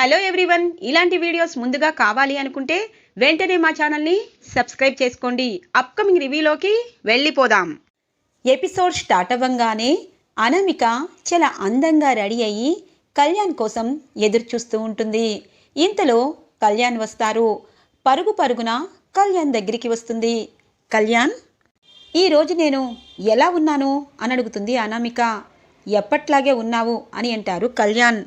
Hello everyone ఇలాంటి videos ముందుగా కావాలి అనుకుంటే వెంటనే మా ఛానల్ని సబ్స్క్రైబ్ చేసుకోండి. అప్కమింగ్ రివ్యూలోకి వెళ్ళిపోదాం. ఎపిసోడ్ స్టార్ట్ అవ్వంగానే అనామిక చాలా అందంగా రెడీ అయ్యి కళ్యాణ్ కోసం ఎదురు చూస్తూ ఉంటుంది. ఇంతలో కళ్యాణ్ వస్తారు. పరుగు పరుగున కళ్యాణ్ దగ్గరికి వస్తుంది. కళ్యాణ్ ఈరోజు నేను ఎలా ఉన్నాను? అని అడుగుతుంది అనామిక. ఎప్పట్లాగే ఉన్నావు? అని అంటారు కళ్యాణ్.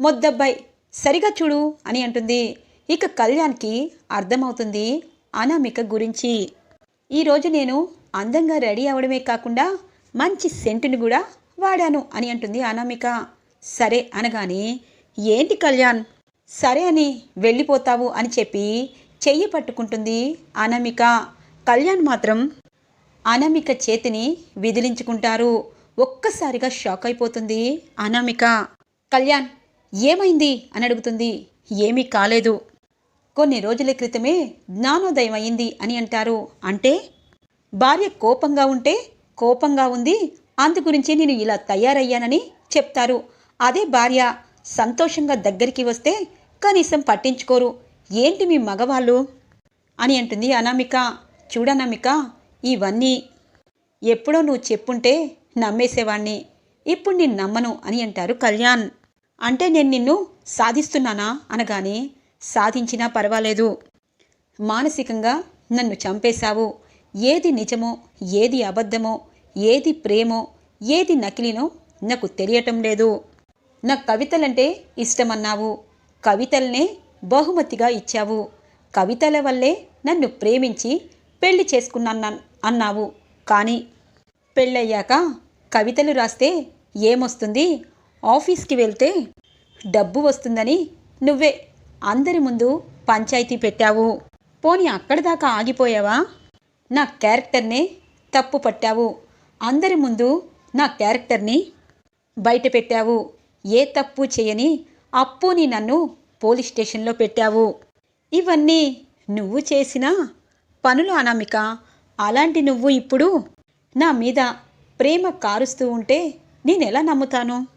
మొద్దబ్బాయి సరిగా చూడు అని అంటుంది. ఇక కళ్యాణ్కి అర్థమవుతుంది అనామిక గురించి. ఈరోజు నేను అందంగా రెడీ అవడమే కాకుండా మంచి సెంటుని కూడా వాడాను అని అంటుంది అనామిక. సరే అనగానే ఏంటి కళ్యాణ్? సరే అని వెళ్ళిపోతావు అని చెప్పి చెయ్యి పట్టుకుంటుంది అనామిక. కళ్యాణ్ మాత్రం అనామిక చేతిని విదిలించుకుంటారు. ఒక్కసారిగా షాక్ అయిపోతుంది అనామిక. కళ్యాణ్ ఏమైంది? అని అడుగుతుంది. ఏమీ కాలేదు. కొన్ని రోజుల క్రితమే జ్ఞానోదయం అయింది అని అంటారు. అంటే? భార్య కోపంగా ఉంటే కోపంగా ఉంది. అందు గురించి నేను ఇలా తయారయ్యానని చెప్తారు. అదే భార్య సంతోషంగా దగ్గరికి వస్తే కనీసం పట్టించుకోరు. ఏంటి మీ మగవాళ్ళు? అని అంటుంది అనామిక. చూడనామిక ఇవన్నీ ఎప్పుడో నువ్వు చెప్పుంటే నమ్మేసేవాణ్ణి. ఇప్పుడు నేను నమ్మను అని అంటారు కళ్యాణ్. అంటే నేను నిన్ను సాధిస్తున్నానా అనగానే సాధించినా పర్వాలేదు. మానసికంగా నన్ను చంపేశావు. ఏది నిజమో ఏది అబద్ధమో ఏది ప్రేమో ఏది నకిలీనో నాకు తెలియటం లేదు. నా కవితలంటే ఇష్టమన్నావు. కవితల్నే బహుమతిగా ఇచ్చావు. కవితల వల్లే నన్ను ప్రేమించి పెళ్ళి చేసుకున్నాను అన్నావు. కానీ పెళ్ళయ్యాక కవితలు రాస్తే ఏమొస్తుంది? ఆఫీస్కి వెళ్తే డబ్బు వస్తుందని నువ్వే అందరి ముందు పంచాయతీ పెట్టావు. పోనీ అక్కడి దాకా ఆగిపోయావా? నా క్యారెక్టర్నే తప్పు పట్టావు. అందరి ముందు నా క్యారెక్టర్ని బయట పెట్టావు. ఏ తప్పు చేయని అప్పుని నన్ను పోలీస్ స్టేషన్లో పెట్టావు. ఇవన్నీ నువ్వు చేసిన పనులు అనామిక. అలాంటి నువ్వు ఇప్పుడు నా మీద ప్రేమ కారుస్తూ ఉంటే నేనెలా నమ్ముతాను?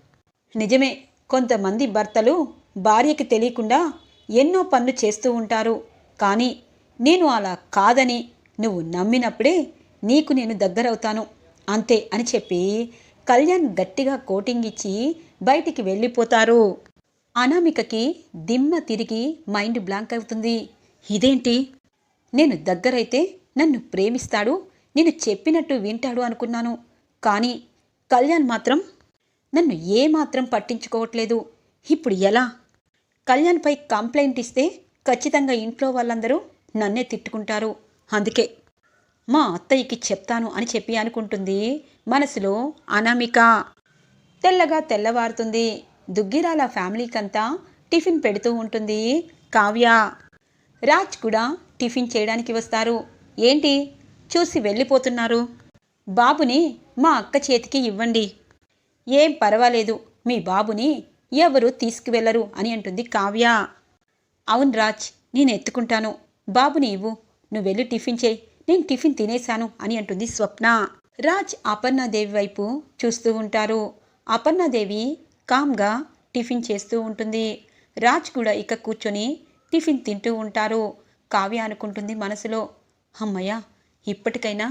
నిజమే కొంతమంది భర్తలు భార్యకి తెలియకుండా ఎన్నో పనులు చేస్తూ ఉంటారు. కానీ నేను అలా కాదని నువ్వు నమ్మినప్పుడే నీకు నేను దగ్గరవుతాను. అంతే అని చెప్పి కళ్యాణ్ గట్టిగా కోటింగ్ ఇచ్చి బయటికి వెళ్ళిపోతారు. అనామికకి దిమ్మ తిరిగి మైండ్ బ్లాంక్ అవుతుంది. ఇదేంటి? నేను దగ్గరైతే నన్ను ప్రేమిస్తాడు నేను చెప్పినట్టు వింటాడు అనుకున్నాను. కానీ కళ్యాణ్ మాత్రం నన్ను ఏమాత్రం పట్టించుకోవట్లేదు. ఇప్పుడు ఎలా? కళ్యాణ్పై కంప్లైంట్ ఇస్తే ఖచ్చితంగా ఇంట్లో వాళ్ళందరూ నన్నే తిట్టుకుంటారు. అందుకే మా అత్తయ్యకి చెప్తాను అని చెప్పి అనుకుంటుంది. మనసులో అనామిక. తెల్లగా తెల్లవారుతుంది. దుగ్గిరాల ఫ్యామిలీకంతా టిఫిన్ పెడుతూ ఉంటుంది. కావ్య. రాజ్ కూడా టిఫిన్ చేయడానికి వస్తారు. ఏంటి? చూసి వెళ్ళిపోతున్నారు. బాబుని మా అక్క చేతికి ఇవ్వండి. ఏం పర్వాలేదు మీ బాబుని ఎవరు తీసుకువెళ్ళరు అని అంటుంది కావ్య. అవును రాజ్ నేను ఎత్తుకుంటాను. బాబుని ఇవ్వు. నువ్వు వెళ్ళి టిఫిన్ చేయి. నేను టిఫిన్ తినేశాను అని అంటుంది స్వప్న. రాజ్ అపర్ణాదేవి వైపు చూస్తూ ఉంటారు. అపర్ణాదేవి కామ్గా టిఫిన్ చేస్తూ ఉంటుంది. రాజ్ కూడా ఇక కూర్చొని టిఫిన్ తింటూ ఉంటారు. కావ్య అనుకుంటుంది మనసులో అమ్మయ్య ఇప్పటికైనా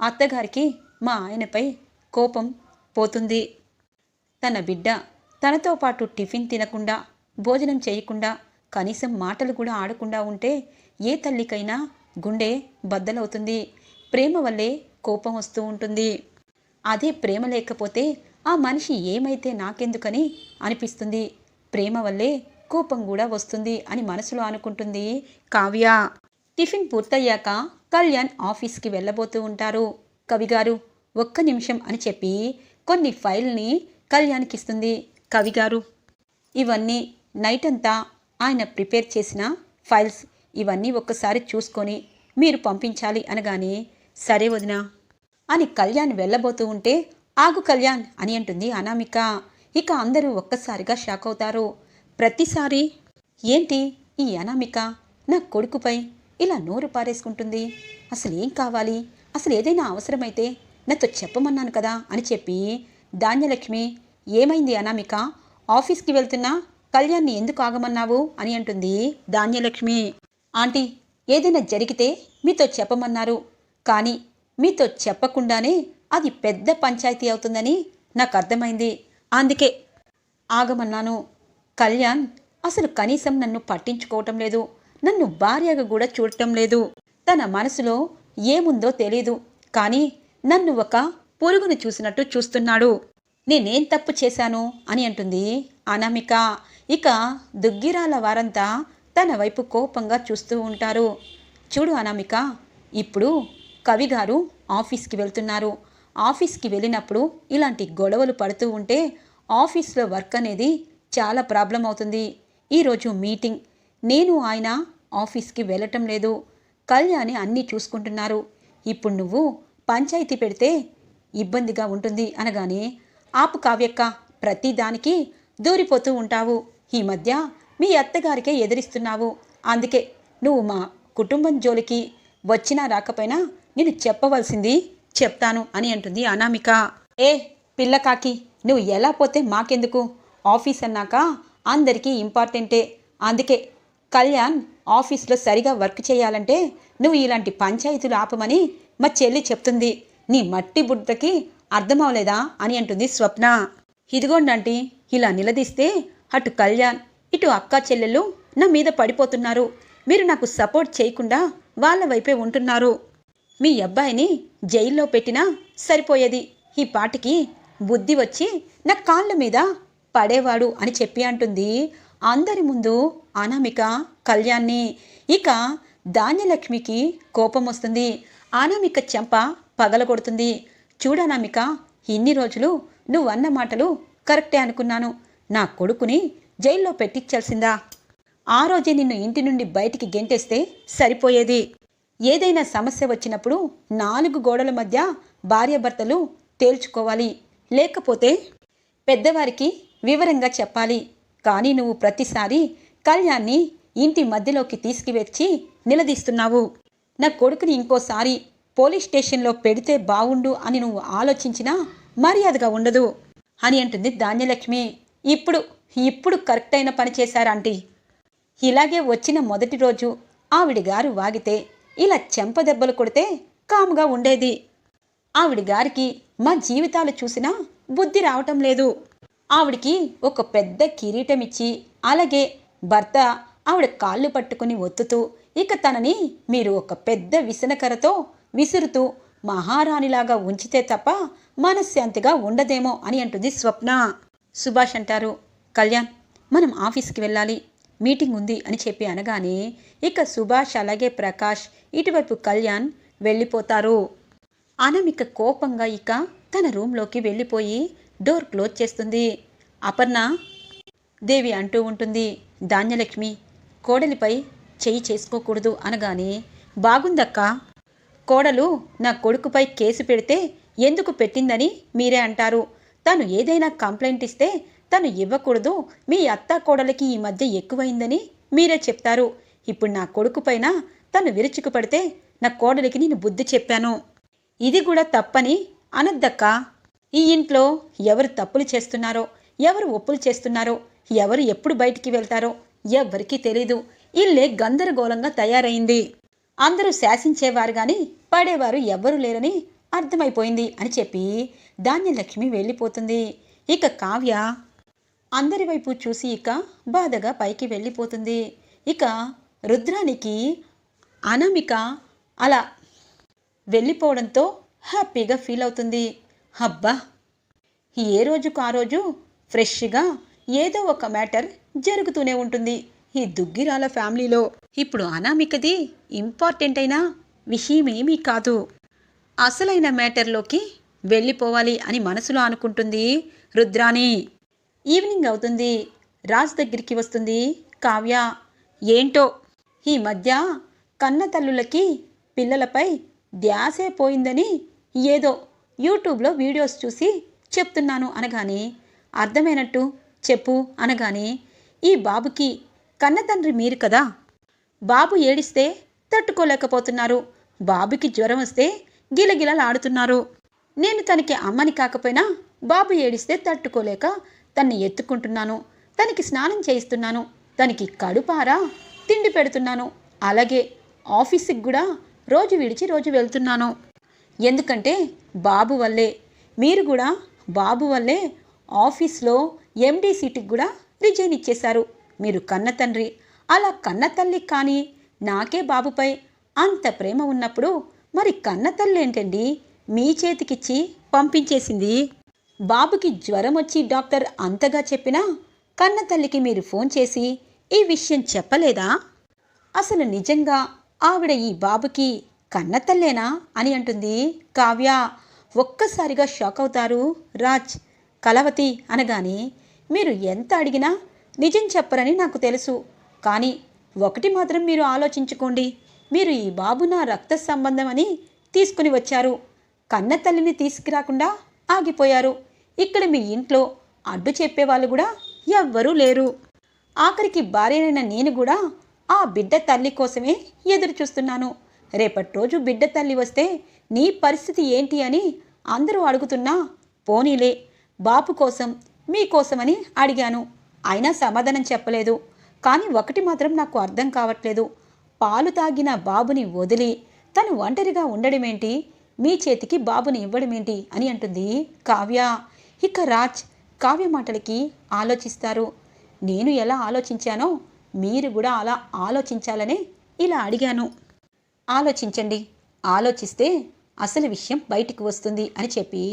అత్తగారికి మా ఆయనపై కోపం పోతుంది. తన బిడ్డ తనతో పాటు టిఫిన్ తినకుండా భోజనం చేయకుండా కనీసం మాటలు కూడా ఆడకుండా ఉంటే ఏ తల్లికైనా గుండె బద్దలవుతుంది. ప్రేమ వల్లే కోపం వస్తూ ఉంటుంది. అదే ప్రేమ లేకపోతే ఆ మనిషి ఏమైతే నాకెందుకని అనిపిస్తుంది. ప్రేమ వల్లే కోపం కూడా వస్తుంది అని మనసులో అనుకుంటుంది కావ్య. టిఫిన్ పూర్తయ్యాక కళ్యాణ్ ఆఫీస్కి వెళ్ళబోతూ ఉంటారు. కవిగారు ఒక్క నిమిషం అని చెప్పి కొన్ని ఫైల్ని కళ్యాణ్కి ఇస్తుంది కవిగారు. ఇవన్నీ నైట్ అంతా ఆయన ప్రిపేర్ చేసిన ఫైల్స్. ఇవన్నీ ఒక్కసారి చూసుకొని మీరు పంపించాలి అనగానే సరే వదినా. అని కళ్యాణ్ వెళ్ళబోతూ ఉంటే ఆగు కళ్యాణ్ అని అంటుంది అనామిక. ఇక అందరూ ఒక్కసారిగా షాక్ అవుతారు. ప్రతిసారి ఏంటి ఈ అనామిక? నా కొడుకుపై ఇలా నోరు పారేసుకుంటుంది. అసలు ఏం కావాలి? అసలు ఏదైనా అవసరమైతే నాతో చెప్పమన్నాను కదా అని చెప్పి ధాన్యలక్ష్మి ఏమైంది అనామిక? ఆఫీస్కి వెళ్తున్నా కళ్యాణ్ని ఎందుకు ఆగమన్నావు? అని అంటుంది ధాన్యలక్ష్మి. ఆంటీ ఏదైనా జరిగితే మీతో చెప్పమన్నారు. కానీ మీతో చెప్పకుండానే అది పెద్ద పంచాయతీ అవుతుందని నాకు అర్థమైంది. అందుకే ఆగమన్నాను. కళ్యాణ్ అసలు కనీసం నన్ను పట్టించుకోవటం లేదు. నన్ను భార్యగా కూడా చూడటం లేదు. తన మనసులో ఏముందో తెలీదు. కానీ నన్ను ఒక పురుగును చూసినట్టు చూస్తున్నాడు. నేనేం తప్పు చేశాను? అని అంటుంది అనామిక. ఇక దుగ్గిరాల వారంతా తన వైపు కోపంగా చూస్తూ ఉంటారు. చూడు అనామిక ఇప్పుడు కవి గారు ఆఫీస్కి వెళ్తున్నారు. ఆఫీస్కి వెళ్ళినప్పుడు ఇలాంటి గొడవలు పడుతూ ఉంటే ఆఫీస్లో వర్క్ అనేది చాలా ప్రాబ్లం అవుతుంది. ఈరోజు మీటింగ్. నేను ఆయన ఆఫీస్కి వెళ్ళటం లేదు. కళ్యాణి అన్నీ చూసుకుంటున్నారు. ఇప్పుడు నువ్వు పంచాయతీ పెడితే ఇబ్బందిగా ఉంటుంది అనగానే ఆపు కావ్యక్క ప్రతిదానికి దూరిపోతూ ఉంటావు. ఈ మధ్య మీ అత్తగారికే ఎదిరిస్తున్నావు. అందుకే నువ్వు మా కుటుంబం జోలికి వచ్చినా రాకపోయినా నేను చెప్పవలసింది చెప్తాను అని అంటుంది అనామిక. ఏ పిల్లకాకి నువ్వు ఎలా పోతే మాకెందుకు? ఆఫీస్ అన్నాక అందరికీ ఇంపార్టెంటే. అందుకే కళ్యాణ్ ఆఫీస్లో సరిగా వర్క్ చేయాలంటే నువ్వు ఇలాంటి పంచాయతీలు ఆపమని మా చెల్లి చెప్తుంది. నీ మట్టి బుడ్డకి అర్థమవలేదా అని అంటుంది స్వప్న. ఇదిగోండంటీ ఇలా నిలదీస్తే అటు కళ్యాణ్ ఇటు అక్క చెల్లెలు నా మీద పడిపోతున్నారు. మీరు నాకు సపోర్ట్ చేయకుండా వాళ్ళ వైపే ఉంటున్నారు. మీ అబ్బాయిని జైల్లో పెట్టినా సరిపోయేది. ఈ పాటికి బుద్ధి వచ్చి నా కాళ్ళ మీద పడేవాడు అని చెప్పి అంటుంది అందరి ముందు అనామిక కళ్యాణ్ని. ఇక ధాన్యలక్ష్మికి కోపం వస్తుంది. అనామిక చెంప పగలగొడుతుంది. చూడనామిక ఇన్ని రోజులు నువ్వు అన్న మాటలు కరెక్టే అనుకున్నాను. నా కొడుకుని జైల్లో పెట్టించాల్సిందా ఆ రోజే నిన్ను ఇంటి నుండి బయటికి గెంటేస్తే సరిపోయేది. ఏదైనా సమస్య వచ్చినప్పుడు నాలుగు గోడల మధ్య భార్యాభర్తలు తేల్చుకోవాలి. లేకపోతే పెద్దవారికి వివరంగా చెప్పాలి. కానీ నువ్వు ప్రతిసారి కళ్యాణ్ని ఇంటి మధ్యలోకి తీసుకువచ్చి నిలదీస్తున్నావు. నా కొడుకుని ఇంకోసారి పోలీస్ స్టేషన్లో పెడితే బావుండు అని నువ్వు ఆలోచించినా మర్యాదగా ఉండదు అని అంటుంది ధాన్యలక్ష్మి. ఇప్పుడు ఇప్పుడు కరెక్ట్ అయిన పని చేశారంటీ ఇలాగే వచ్చిన మొదటి రోజు ఆవిడ గారు వాగితే ఇలా చెంప దెబ్బలు కొడితే కాముగా ఉండేది. ఆవిడ గారికి మా జీవితాలు చూసినా బుద్ధి రావటం లేదు. ఆవిడికి ఒక పెద్ద కిరీటం ఇచ్చి అలాగే భర్త ఆవిడ కాళ్ళు పట్టుకుని ఒత్తుతూ ఇక తనని మీరు ఒక పెద్ద విసనకరతో విసురుతూ మహారాణిలాగా ఉంచితే తప్ప మనశ్శాంతిగా ఉండదేమో అని అంటుంది స్వప్న. సుభాష్ అంటారు కళ్యాణ్ మనం ఆఫీస్కి వెళ్ళాలి. మీటింగ్ ఉంది అని చెప్పి అనగానే ఇక సుభాష్ అలాగే ప్రకాష్ ఇటువైపు కళ్యాణ్ వెళ్ళిపోతారు. అనమిక కోపంగా ఇక తన రూమ్లోకి వెళ్ళిపోయి డోర్ క్లోజ్ చేస్తుంది. అపర్ణ దేవి అంటూ ఉంటుంది ధాన్యలక్ష్మి కోడలిపై చెయ్యి చేసుకోకూడదు అనగానే బాగుందక్క కోడలు నా కొడుకుపై కేసు పెడితే ఎందుకు పెట్టిందని మీరే అంటారు. తను ఏదైనా కంప్లైంట్ ఇస్తే తను ఇవ్వకూడదు. మీ అత్త కోడలికి ఈ మధ్య ఎక్కువైందని మీరే చెప్తారు. ఇప్పుడు నా కొడుకు పైన తను విరుచుకు పడితే నా కోడలికి నేను బుద్ధి చెప్పాను. ఇది కూడా తప్పని అనద్దక్క? ఈ ఇంట్లో ఎవరు తప్పులు చేస్తున్నారో ఎవరు ఒప్పులు చేస్తున్నారో ఎవరు ఎప్పుడు బయటికి వెళ్తారో ఎవరికీ తెలీదు. ఇల్లే గందరగోళంగా తయారైంది. అందరూ శాసించేవారు కానీ పడేవారు ఎవ్వరూ లేరని అర్థమైపోయింది అని చెప్పి ధాన్యలక్ష్మి వెళ్ళిపోతుంది. ఇక కావ్య అందరి వైపు చూసి ఇక బాధగా పైకి వెళ్ళిపోతుంది. ఇక రుద్రానికి అనామిక అలా వెళ్ళిపోవడంతో హ్యాపీగా ఫీల్ అవుతుంది. అబ్బా! ఏ రోజుకు ఆ రోజు ఫ్రెష్గా ఏదో ఒక మ్యాటర్ జరుగుతూనే ఉంటుంది. ఈ దుగ్గిరాల ఫ్యామిలీలో ఇప్పుడు అనామికది ఇంపార్టెంట్ అయిన విషయమేమీ కాదు. అసలైన మ్యాటర్లోకి వెళ్ళిపోవాలి అని మనసులో అనుకుంటుంది రుద్రాణి. ఈవినింగ్ అవుతుంది. రాజ్ దగ్గరికి వస్తుంది కావ్య. ఏంటో? ఈ మధ్య కన్న తల్లులకి పిల్లలపై ధ్యాసే పోయిందని ఏదో యూట్యూబ్లో వీడియోస్ చూసి చెప్తున్నాను అనగానే అర్థమైనట్టు చెప్పు అనగానే ఈ బాబుకి కన్నతండ్రి మీరు కదా? బాబు ఏడిస్తే తట్టుకోలేకపోతున్నారు. బాబుకి జ్వరం వస్తే గిలగిలలాడుతున్నారు. నేను తనకి అమ్మని కాకపోయినా బాబు ఏడిస్తే తట్టుకోలేక తన్ని ఎత్తుకుంటున్నాను. తనకి స్నానం చేయిస్తున్నాను. తనకి కడుపారా తిండి పెడుతున్నాను. అలాగే ఆఫీస్కి కూడా రోజు విడిచి రోజు వెళ్తున్నాను. ఎందుకంటే బాబు వల్లే. మీరు కూడా బాబు వల్లే ఆఫీస్లో ఎండీ సీటుకి కూడా రిజైన్ ఇచ్చేశారు. మీరు కన్న తండ్రి. అలా కన్న తల్లి కానీ నాకే బాబుపై అంత ప్రేమ ఉన్నప్పుడు మరి కన్న తల్లి ఏంటండి? మీ చేతికిచ్చి పంపించేసింది. బాబుకి జ్వరం వచ్చి డాక్టర్ అంతగా చెప్పినా కన్న తల్లికి మీరు ఫోన్ చేసి ఈ విషయం చెప్పలేదా? అసలు నిజంగా ఆవిడ ఈ బాబుకి కన్నతల్లేనా అని అంటుంది కావ్య. ఒక్కసారిగా షాక్ అవుతారు రాజ్. కలవతి అనగానే మీరు ఎంత అడిగినా నిజం చెప్పరని నాకు తెలుసు. కానీ ఒకటి మాత్రం మీరు ఆలోచించుకోండి. మీరు ఈ బాబు నా రక్త సంబంధం అని తీసుకుని వచ్చారు. కన్న తల్లిని తీసుకురాకుండా ఆగిపోయారు. ఇక్కడ మీ ఇంట్లో అడ్డు చెప్పేవాళ్ళు కూడా ఎవ్వరూ లేరు. ఆఖరికి భార్యనైన నేను కూడా ఆ బిడ్డ తల్లి కోసమే ఎదురు చూస్తున్నాను. రేపటి రోజు బిడ్డ తల్లి వస్తే నీ పరిస్థితి ఏంటి అని అందరూ అడుగుతున్నా పోనీలే. బాపు కోసం మీకోసమని అడిగాను. అయినా సమాధానం చెప్పలేదు. కానీ ఒకటి మాత్రం నాకు అర్థం కావట్లేదు. పాలు తాగిన బాబుని వదిలి తను ఒంటరిగా ఉండడమేంటి? మీ చేతికి బాబుని ఇవ్వడమేంటి? అని అంటుంది కావ్య. ఇక రాజ్ కావ్య మాటలకి ఆలోచిస్తారు. నేను ఎలా ఆలోచించానో మీరు కూడా అలా ఆలోచించాలనే ఇలా అడిగాను. ఆలోచించండి. ఆలోచిస్తే అసలు విషయం బయటికి వస్తుంది అని చెప్పి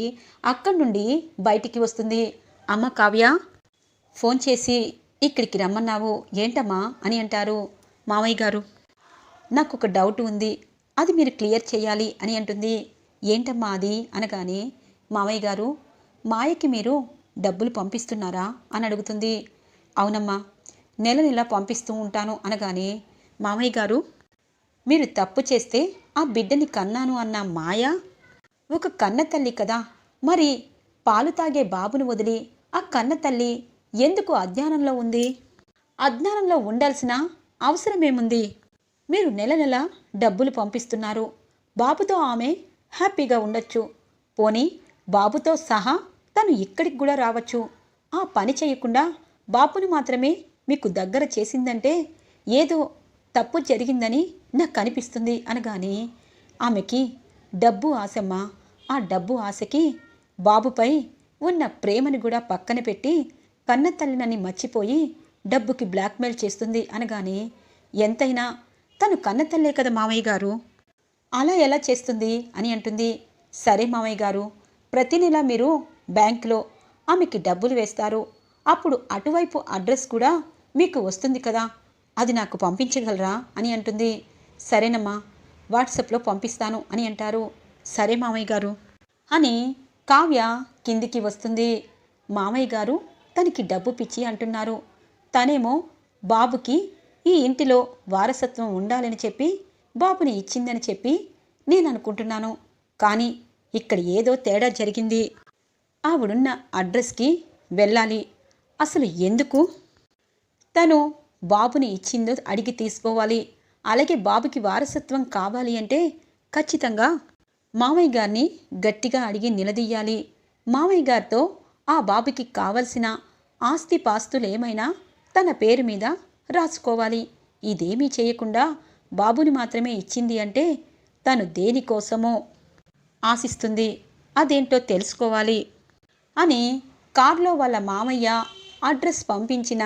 అక్కడి నుండి బయటికి వస్తుంది. అమ్మ కావ్య ఫోన్ చేసి ఇక్కడికి రమ్మన్నావు ఏంటమ్మా? అని అంటారు మామయ్య గారు. నాకు ఒక డౌట్ ఉంది అది మీరు క్లియర్ చేయాలి అని అంటుంది. ఏంటమ్మా అది? అనగానే మామయ్య గారు మాయకి మీరు డబ్బులు పంపిస్తున్నారా? అని అడుగుతుంది. అవునమ్మా నెల నెల పంపిస్తూ ఉంటాను అనగానే మామయ్య గారు మీరు తప్పు చేస్తే ఆ బిడ్డని కన్నాను అన్న మాయ? ఒక కన్న తల్లి కదా మరి పాలు తాగే బాబును వదిలి ఆ కన్న తల్లి ఎందుకు అజ్ఞానంలో ఉంది? అజ్ఞానంలో ఉండాల్సిన అవసరమేముంది మీరు నెల నెల డబ్బులు పంపిస్తున్నారు. బాబుతో ఆమె హ్యాపీగా ఉండొచ్చు. పోనీ బాబుతో సహా తను ఇక్కడికి కూడా రావచ్చు. ఆ పని చేయకుండా బాపుని మాత్రమే మీకు దగ్గర చేసిందంటే ఏదో తప్పు జరిగిందని నాకు అనిపిస్తుంది అనగానే ఆమెకి డబ్బు ఆశమ్మ. ఆ డబ్బు ఆశకి బాబుపై ఉన్న ప్రేమని కూడా పక్కన పెట్టి కన్న తల్లినని మర్చిపోయి డబ్బుకి బ్లాక్మెయిల్ చేస్తుంది అనగానే ఎంతైనా? తను కన్న తల్లే కదా మామయ్య గారు? అలా ఎలా చేస్తుంది? అని అంటుంది. సరే మామయ్య గారు ప్రతి నెల మీరు బ్యాంకులో ఆమెకి డబ్బులు వేస్తారు. అప్పుడు అటువైపు అడ్రస్ కూడా మీకు వస్తుంది కదా? అది నాకు పంపించగలరా? అని అంటుంది. సరేనమ్మా వాట్సాప్లో పంపిస్తాను అని అంటారు. సరే మామయ్య గారు అని కావ్య కిందికి వస్తుంది. మామయ్య గారు తనకి డబ్బు పిచ్చి అంటున్నారు. తనేమో బాబుకి ఈ ఇంటిలో వారసత్వం ఉండాలని చెప్పి బాబుని ఇచ్చిందని చెప్పి నేను అనుకుంటున్నాను కానీ ఇక్కడ ఏదో తేడా జరిగింది. ఆవిడున్న అడ్రస్కి వెళ్ళాలి. అసలు ఎందుకు? తను బాబుని ఇచ్చిందో అడిగి తీసుకోవాలి. అలాగే బాబుకి వారసత్వం కావాలి అంటే ఖచ్చితంగా మామయ్య గారిని గట్టిగా అడిగి నిలదీయాలి. మామయ్య గారితో ఆ బాబుకి కావలసిన ఆస్తి పాస్తులు ఏమైనా తన పేరు మీద రాసుకోవాలి. ఇదేమీ చేయకుండా బాబుని మాత్రమే ఇచ్చింది అంటే తను దేనికోసమో ఆశిస్తుంది. అదేంటో తెలుసుకోవాలి. అని కారులో వాళ్ళ మామయ్య అడ్రస్ పంపించిన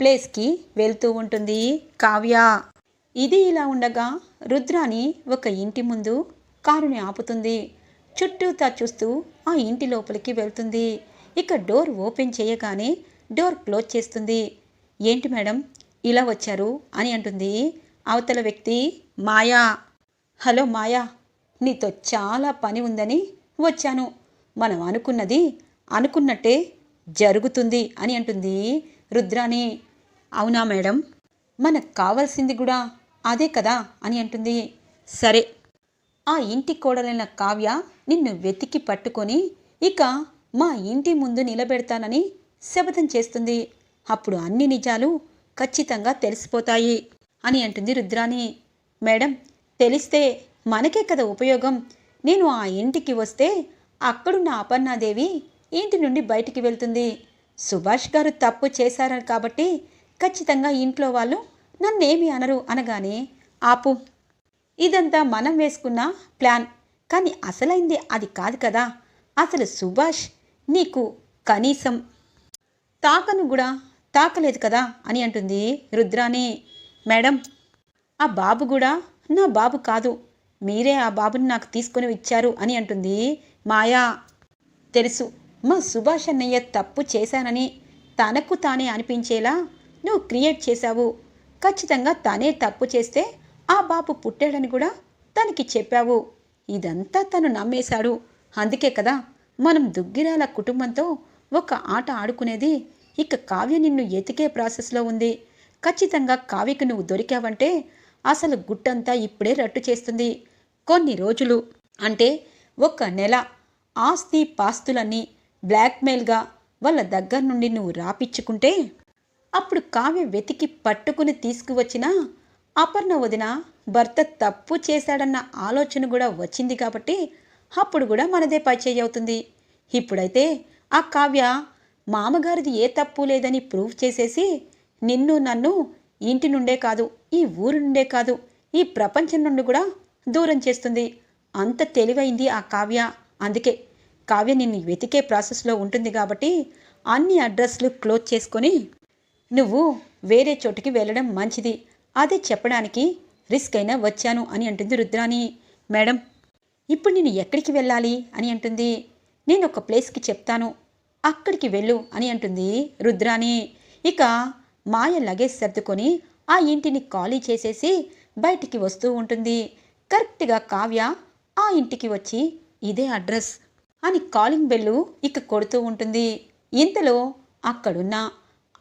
ప్లేస్కి వెళ్తూ ఉంటుంది కావ్య. ఇది ఇలా ఉండగా రుద్రాని ఒక ఇంటి ముందు కారుని ఆపుతుంది. చుట్టూతా చూస్తూ ఆ ఇంటి లోపలికి వెళ్తుంది. ఇక డోర్ ఓపెన్ చేయగానే డోర్ క్లోజ్ చేస్తుంది. ఏంటి మేడం? ఇలా వచ్చారు? అని అంటుంది అవతల వ్యక్తి మాయా. హలో మాయా నీతో చాలా పని ఉందని వచ్చాను. మనం అనుకున్నది అనుకున్నట్టే జరుగుతుంది అని అంటుంది రుద్రాని అవునా మేడం? మనకు కావాల్సింది కూడా అదే కదా అని అంటుంది. సరే. ఆ ఇంటి కోడలైన కావ్య నిన్ను వెతికి పట్టుకొని ఇక మా ఇంటి ముందు నిలబెడతానని శపథం చేస్తుంది. అప్పుడు అన్ని నిజాలు ఖచ్చితంగా తెలిసిపోతాయి అని అంటుంది రుద్రాని మేడం తెలిస్తే మనకే కదా ఉపయోగం. నేను ఆ ఇంటికి వస్తే అక్కడున్న అపర్ణాదేవి ఇంటి నుండి బయటికి వెళ్తుంది. సుభాష్ గారు తప్పు చేశారని కాబట్టి ఖచ్చితంగా ఇంట్లో వాళ్ళు నన్నేమి అనరు అనగానే ఆపు ఇదంతా మనం వేసుకున్న ప్లాన్. కానీ అసలైంది అది కాదు కదా. అసలు సుభాష్ నీకు కనీసం తాకను కూడా తాకలేదు కదా అని అంటుంది రుద్రాని. మేడం ఆ బాబు కూడా నా బాబు కాదు. మీరే ఆ బాబుని నాకు తీసుకొని ఇచ్చారు అని అంటుంది మాయా. తెలుసు మా సుభాష్ అన్నయ్య తప్పు చేశానని తనకు తానే అనిపించేలా నువ్వు క్రియేట్ చేశావు. ఖచ్చితంగా తనే తప్పు చేస్తే ఆ బాబు పుట్టాడని కూడా తనకి చెప్పావు. ఇదంతా తను నమ్మేశాడు. అందుకే కదా మనం దుగ్గిరాల కుటుంబంతో ఒక ఆట ఆడుకునేది ఇక కావ్య నిన్ను ఎతికే ప్రాసెస్లో ఉంది. ఖచ్చితంగా కావ్యకు నువ్వు దొరికావంటే అసలు గుట్టంతా ఇప్పుడే రట్టు చేస్తుంది. కొన్ని రోజులు అంటే ఒక నెల ఆస్తి పాస్తులన్నీ బ్లాక్మెయిల్గా వాళ్ళ దగ్గర నుండి నువ్వు రాపిచ్చుకుంటే అప్పుడు కావ్య వెతికి పట్టుకుని తీసుకువచ్చిన అపర్ణ వదిన భర్త తప్పు చేశాడన్న ఆలోచన కూడా వచ్చింది కాబట్టి అప్పుడు కూడా మనదే పైచేయి అవుతుంది ఇప్పుడైతే ఆ కావ్య మామగారిది ఏ తప్పు లేదని ప్రూవ్ చేసేసి నిన్ను నన్ను ఇంటి నుండే కాదు ఈ ఊరు నుండే కాదు ఈ ప్రపంచం నుండి కూడా దూరం చేస్తుంది. అంత తెలివైంది ఆ కావ్య. అందుకే కావ్య నిన్ను వెతికే ప్రాసెస్లో ఉంటుంది కాబట్టి అన్ని అడ్రస్లు క్లోజ్ చేసుకొని నువ్వు వేరే చోటుకి వెళ్ళడం మంచిది. అదే చెప్పడానికి రిస్క్ అయినా వచ్చాను అని అంటుంది రుద్రాని మేడం ఇప్పుడు నేను ఎక్కడికి వెళ్ళాలి అని అంటుంది. నేను ఒక ప్లేస్కి చెప్తాను. అక్కడికి వెళ్ళు అని అంటుంది రుద్రాని ఇక మాయ లగేజ్ సర్దుకొని ఆ ఇంటిని ఖాళీ చేసేసి బయటికి వస్తూ ఉంటుంది. కరెక్ట్గా కావ్య ఆ ఇంటికి వచ్చి ఇదే అడ్రస్ అని కాలింగ్ బెల్లు ఇక కొడుతూ ఉంటుంది. ఇంతలో అక్కడున్న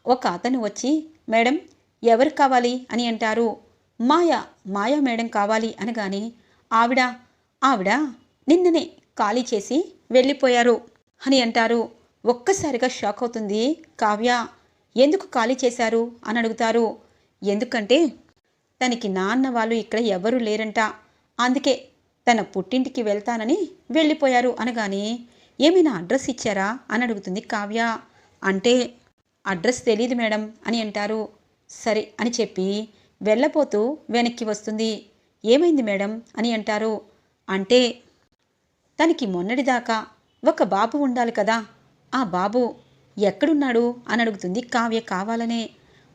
ఒక అతను వచ్చి మేడం ఎవరు కావాలి? అని అంటారు. మాయ మాయ మేడం కావాలి అనగానే ఆవిడ ఆవిడ నిన్ననే ఖాళీ చేసి వెళ్ళిపోయారు అని అంటారు. ఒక్కసారిగా షాక్ అవుతుంది. కావ్య ఎందుకు ఖాళీ చేశారు? అని అడుగుతారు. ఎందుకంటే తనకి నాన్న వాళ్ళు ఇక్కడ ఎవరూ లేరంట. అందుకే తన పుట్టింటికి వెళ్తానని వెళ్ళిపోయారు అనగానే ఏమైనా అడ్రస్ ఇచ్చారా? అని అడుగుతుంది కావ్య. అంటే అడ్రస్ తెలియదు మేడం అని అంటారు. సరే అని చెప్పి వెళ్ళపోతూ వెనక్కి వస్తుంది. ఏమైంది మేడం? అని అంటారు. అంటే తనకి మొన్నటిదాకా ఒక బాబు ఉండాలి కదా. ఆ బాబు ఎక్కడున్నాడు? అని అడుగుతుంది కావ్య కావాలనే.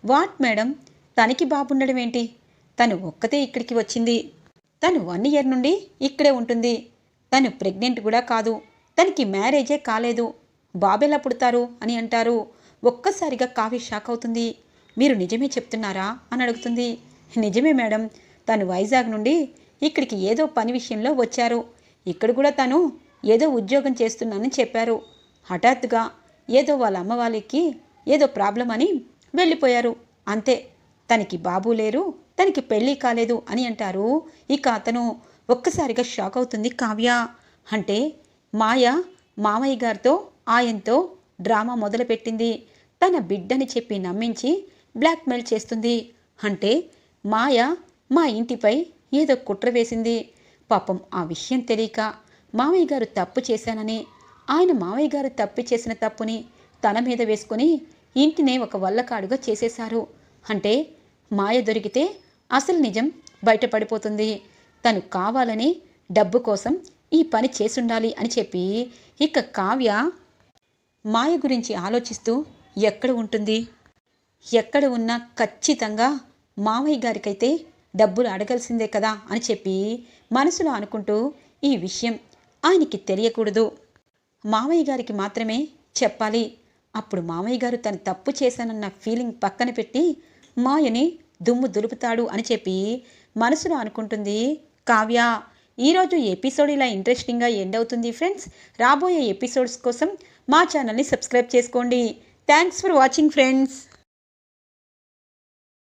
What madam? తనకి బాబు ఉండడం ఏంటి తను ఒక్కతే ఇక్కడికి వచ్చింది. తను వన్ ఇయర్ నుండి ఇక్కడే ఉంటుంది. తను ప్రెగ్నెంట్ కూడా కాదు. తనకి మ్యారేజే కాలేదు. బాబెలా పుడతారు? అని అంటారు. ఒక్కసారిగా కావ్య షాక్ అవుతుంది. మీరు నిజమే చెప్తున్నారా? అని అడుగుతుంది. నిజమే మేడం. తను వైజాగ్ నుండి ఇక్కడికి ఏదో పని విషయంలో వచ్చారు. ఇక్కడ కూడా తను ఏదో ఉద్యోగం చేస్తున్నానని చెప్పారు. హఠాత్తుగా ఏదో వాళ్ళ అమ్మవాళ్ళకి ఏదో ప్రాబ్లం అని వెళ్ళిపోయారు. అంతే. తనకి బాబు లేరు తనకి పెళ్ళి కాలేదు అని అంటారు. ఇక అతను ఒక్కసారిగా షాక్ అవుతుంది. కావ్య అంటే మాయ మామయ్య గారితో ఆయనతో డ్రామా మొదలుపెట్టింది. తన బిడ్డని చెప్పి నమ్మించి బ్లాక్మెయిల్ చేస్తుంది. అంటే మాయ మా ఇంటిపై ఏదో కుట్ర వేసింది. పాపం ఆ విషయం తెలియక మామయ్య గారు తప్పు చేశానని ఆయన మావయ్య గారు తప్పి చేసిన తప్పుని తన మీద వేసుకొని ఇంటినే ఒక వల్లకాడుగా చేసేశారు. అంటే మాయ దొరికితే అసలు నిజం బయటపడిపోతుంది. తను కావాలని డబ్బు కోసం ఈ పని చేసుండాలి అని చెప్పి ఇక కావ్య మాయ గురించి ఆలోచిస్తూ ఎక్కడ ఉంటుంది? ఎక్కడ ఉన్నా ఖచ్చితంగా మావయ్య గారికైతే డబ్బులు అడగాల్సిందే కదా అని చెప్పి మనసులో అనుకుంటూ ఈ విషయం ఆయనకి తెలియకూడదు. మామయ్య గారికి మాత్రమే చెప్పాలి. అప్పుడు మామయ్య గారు తను తప్పు చేశానన్న ఫీలింగ్ పక్కన పెట్టి మాయని దుమ్ము దులుపుతాడు అని చెప్పి మనసులో అనుకుంటుంది కావ్య. ఈరోజు ఎపిసోడ్ ఇలా ఇంట్రెస్టింగ్గా ఎండ్ అవుతుంది ఫ్రెండ్స్. రాబోయే ఎపిసోడ్స్ కోసం మా ఛానల్ని సబ్స్క్రైబ్ చేసుకోండి. Thanks for watching friends.